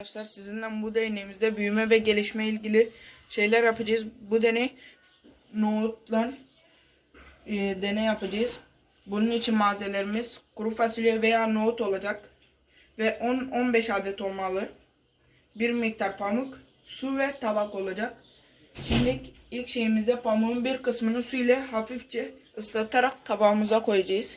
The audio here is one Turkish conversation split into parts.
Arkadaşlar sizinle bu deneyimizde büyüme ve gelişme ilgili şeyler yapacağız. Bu deney nohutla e, deney yapacağız. Bunun için malzemelerimiz kuru fasulye veya nohut olacak. Ve 10-15 adet olmalı. Bir miktar pamuk, su ve tabak olacak. Şimdi ilk şeyimizde pamuğun bir kısmını su ile hafifçe ıslatarak tabağımıza koyacağız.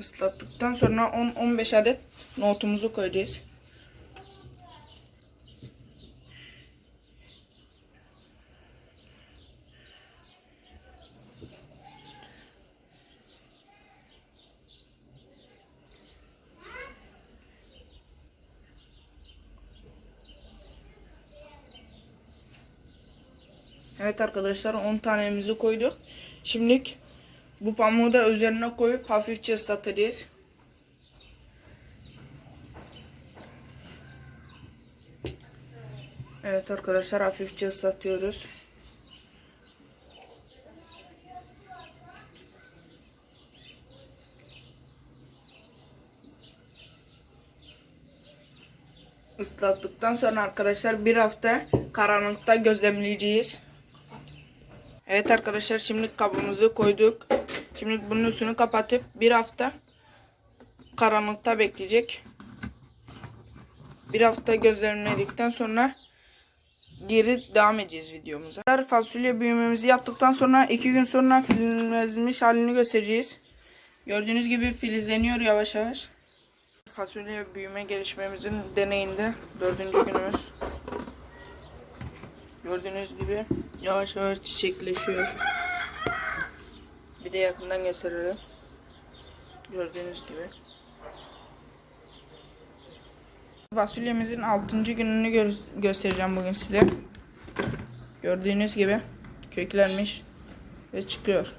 Islattıktan sonra 10-15 adet nohutumuzu koyacağız. Evet arkadaşlar 10 tanemizi koyduk. Şimdilik bu pamuğu da üzerine koyup hafifçe ıslatacağız. Evet arkadaşlar hafifçe ıslatıyoruz. Islattıktan sonra arkadaşlar bir hafta karanlıkta gözlemleyeceğiz. Evet arkadaşlar şimdi kabımızı koyduk. Şimdi bunun üstünü kapatıp bir hafta karanlıkta bekleyecek. Bir hafta gözlemledikten sonra geri devam edeceğiz videomuza. Fasulye büyümemizi yaptıktan sonra iki gün sonra filizlenmiş halini göstereceğiz. Gördüğünüz gibi filizleniyor yavaş yavaş. Fasulye büyüme gelişmemizin deneyinde dördüncü günümüz. Gördüğünüz gibi yavaş yavaş çiçekleşiyor. Bir de yakından gösterelim. Gördüğünüz gibi. Fasulyemizin 6. gününü gö- göstereceğim bugün size. Gördüğünüz gibi köklenmiş ve çıkıyor.